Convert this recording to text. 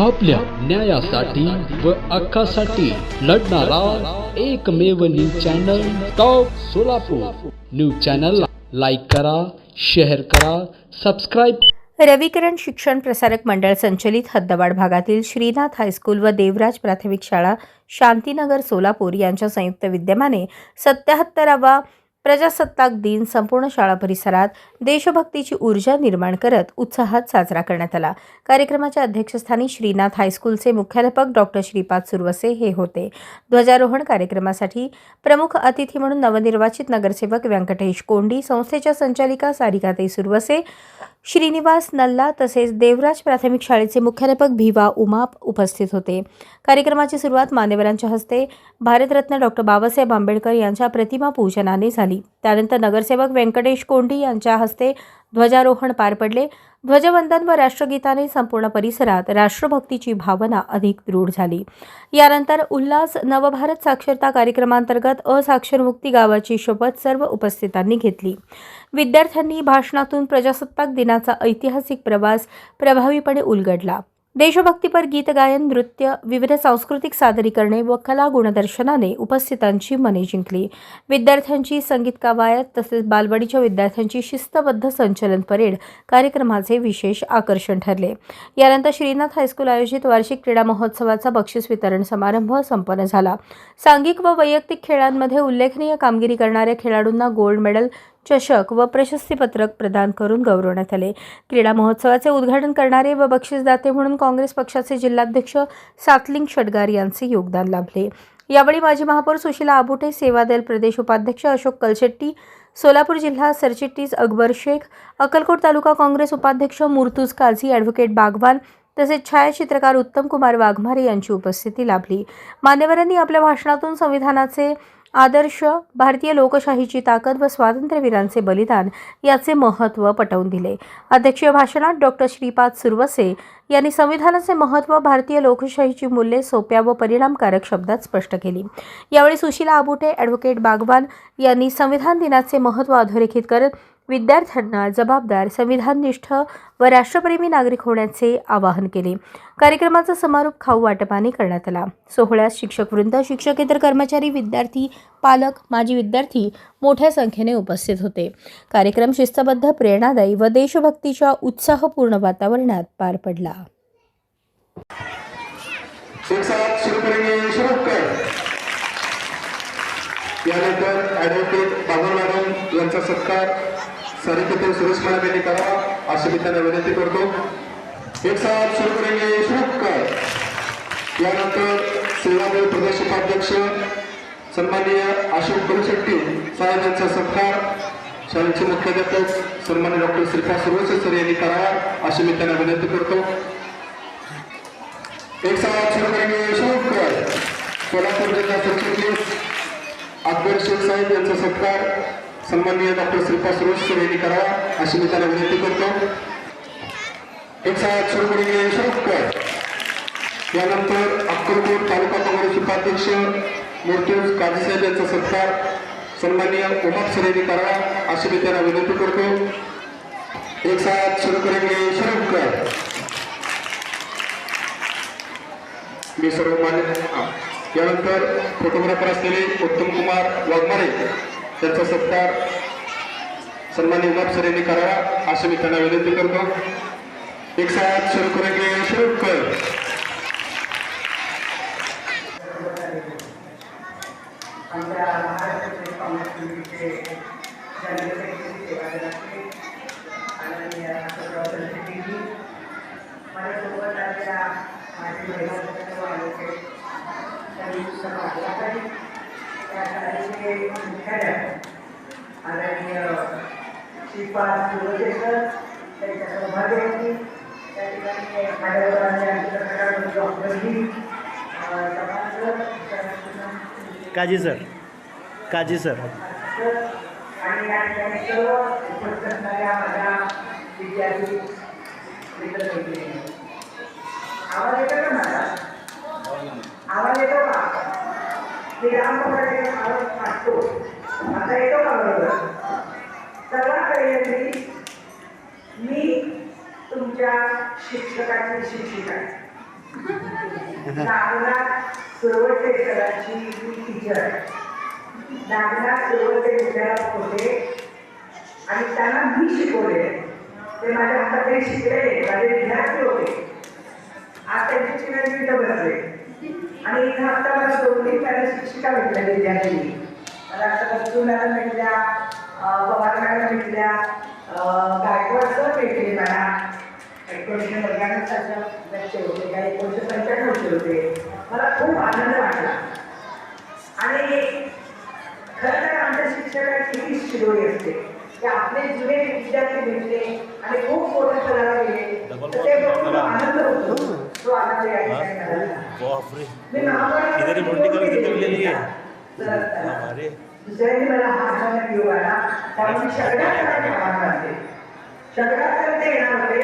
आपल्या न्यायासाठी व हक्कासाठी लढणारा एकमेव news channel top Solapur. News चॅनलला लाईक करा शेअर करा सबस्क्राईब रविकरण शिक्षण प्रसारक मंडळ संचलित हद्दवाड भागातील श्रीनाथ हायस्कूल व देवराज प्राथमिक शाळा शांतीनगर सोलापूर यांच्या संयुक्त विद्यमाने सत्याहत्तरावा प्रजासत्ताक दिन संपूर्ण शाळा परिसरात देशभक्तीची ऊर्जा निर्माण करत उत्साहात साजरा करण्यात आला. कार्यक्रमाच्या अध्यक्षस्थानी श्रीनाथ हायस्कूलचे मुख्याध्यापक डॉक्टर श्रीपाद सुरवसे हे होते. ध्वजारोहण कार्यक्रमासाठी प्रमुख अतिथी म्हणून नवनिर्वाचित नगरसेवक व्यंकटेश कोंडी संस्थेच्या संचालिका सारिकाताई सुरवसे श्रीनिवास नल्ला तसेच देवराज प्राथमिक शाळेचे मुख्याध्यापक भिवा उमाप उपस्थित होते. कार्यक्रमाची सुरुवात मान्यवरांच्या हस्ते भारतरत्न डॉक्टर बाबासाहेब आंबेडकर यांच्या प्रतिमा पूजनाने झाली. त्यानंतर नगरसेवक व्यंकटेश कोंडी यांच्या हस्ते ध्वजारोहण पार पडले. ध्वजवंदन व राष्ट्रगीताने संपूर्ण परिसरात राष्ट्रभक्तीची भावना अधिक दृढ झाली. यानंतर उल्हास नवभारत साक्षरता कार्यक्रमांतर्गत असाक्षरमुक्ती गावाची शपथ सर्व उपस्थितांनी घेतली. विद्यार्थ्यांनी भाषणातून प्रजासत्ताक दिनाचा ऐतिहासिक प्रवास प्रभावीपणे उलगडला. देशभक्तीपर गीत गायन नृत्य विविध सांस्कृतिक सादरीकरणे व कला गुणदर्शनाने उपस्थितांची मने जिंकली. विद्यार्थ्यांची संगीत कवायत तसेच बालवाडीच्या विद्यार्थ्यांची शिस्तबद्ध संचलन परेड कार्यक्रमाचे विशेष आकर्षण ठरले. यानंतर श्रीनाथ हायस्कूल आयोजित वार्षिक क्रीडा महोत्सवाचा बक्षीस वितरण समारंभ संपन्न झाला. सांघिक व वैयक्तिक खेळांमध्ये उल्लेखनीय कामगिरी करणाऱ्या खेळाडूंना गोल्ड मेडल चषक व प्रशस्तीपत्रक प्रदान करून गौरवण्यात आले. क्रीडा महोत्सवाचे उद्घाटन करणारे व बक्षीसदाते म्हणून काँग्रेस पक्षाचे जिल्हाध्यक्ष सातलिंग षडगार यांचे योगदान लाभले. यावेळी माजी महापौर सुशीला आबुटे सेवादल प्रदेश उपाध्यक्ष अशोक कलशेट्टी सोलापूर जिल्हा सरचिटणीस अकबर शेख अक्कलकोट तालुका काँग्रेस उपाध्यक्ष मुर्तुज काझी ॲडव्होकेट बागवान तसेच छायाचित्रकार उत्तम कुमार वाघमारे यांची उपस्थिती लाभली. मान्यवरांनी आपल्या भाषणातून संविधानाचे आदर्श भारतीय लोकशाहीची ताकद व स्वातंत्र्यवीरांचे बलिदान याचे महत्त्व पटवून दिले. अध्यक्षीय भाषणात डॉक्टर श्रीपाद सुरवसे यांनी संविधानाचे महत्त्व भारतीय लोकशाहीची मूल्ये सोप्या व परिणामकारक शब्दात स्पष्ट केली. यावेळी सुशीला आबुटे ॲडव्होकेट बागवान यांनी संविधान दिनाचे महत्त्व अधोरेखित करत विद्यार्थ्यांना जबाबदार संविधाननिष्ठ व राष्ट्रप्रेमी नागरिक होण्याचे आवाहन केले. कार्यक्रमाचा समारोप खाऊ वाटपाने करण्यात आला. सोहळ्यात शिक्षकवृंद शिक्षकेतर कर्मचारी विद्यार्थी पालक माजी विद्यार्थी मोठ्या संख्येने उपस्थित होते. कार्यक्रम शिस्तबद्ध प्रेरणादायी व देशभक्तीच्या उत्साहपूर्ण वातावरणात पार पडला. यानंतर ॲडव्होकेट बाबा मॅडम यांचा सत्कार. सारिकेतील सुरेश मॅडम यांनी करावा अशी मी त्यांना विनंती करतो. एक साथ सुरू करेंगे शुभकर यानंतर सेवादल प्रदेश उपाध्यक्ष सन्माननीय अशोक बलशेट्टी साहेब यांचा सत्कार. शाळेचे मुख्याध्यापक सन्मान्य डॉक्टर श्रीपाद सुरवसे सर यांनी करावा अशी मी त्यांना विनंती करतो. एक साथ सुरू करेंगे शुभकर कोल्हापूर जिल्हा सरचिटणीस अकबर शेख साहेब यांचा सत्कार. सन्माननीय डॉक्टर श्रीपाद सुरेश यांनी करावा अशी मी त्याला विनंती करतो. एक साथ शुरू करेंगे यानंतर अक्कलकोट तालुका काँग्रेस उपाध्यक्ष मूर्तीज काजीसाहेब यांचा सत्कार सन्माननीय उमाप सर यांनी करावा अशी मी त्याला विनंती करतो. एक साथ सुरू करेंगे शुरू मी सर्व मान्य यानंतर फोटोग्राफर असलेले उत्तम कुमार वाघमारे. त्यांचा सत्कार सन्मान्य उमर यांनी करावा असे मी त्यांना विनंती करतो. एक साथ सुरू करेंगे शुरू कर. आमच्या महाराष्ट्र प्रदेश काँग्रेस सेवा माझ्यासोबत आलेल्या माझे महिला आलोचे त्यांनी समाजाकडे त्या शाळेचे मुख्यालय आदरणीय श्रीपाद सुरजेकर त्यांच्या सहभागी होती त्या ठिकाणी माझ्यावर डॉक्टरजी समाज काजी सर. काजी सर. आणि या ठिकाणी सर्व उपस्थित असणाऱ्या माझ्या विद्यार्थी आवाज येतो का? माझा आवाज येतो का? मी रामप्रसाद आवाज वाटतो आता येतो का बरोबर? सर्वात मी तुमच्या शिक्षकाची शिक्षिका. आहे नागनाथ सुरवटेकरांची मी टीचर नागनाथ सुरवटे विद्यालयात होते आणि त्यांना मी शिकवले ते माझ्या हाताखाली शिकलेले माझे विद्यार्थी होते. आता त्यांची शिकण्याची तिथं बसले. आणि इथं आता मला दोन शिक्षिका भेटल्या विद्यार्थी. मला मॅडम भेटल्या पवार मॅडम भेटल्या गायकवाड सर भेटले मला. एकोणीसशे नव्याण्णव सालच्या बॅचचे होते काही एकोणीसशे पंच्याण्णवचे होते. मला खूप आनंद वाटला. आणि खरं तर आमच्या शिक्षकाची ही शिरोळी असते. की आपले जुने विद्यार्थी भेटले आणि खूप मोठ्या स्तराला गेले. तर ते बघून आनंद होतो. तो आनंद या ठिकाणी बापरे इधर ही vertical इधर ठेवलेली आहे. तर असताना. अरे दुसऱ्यांनी येणार होते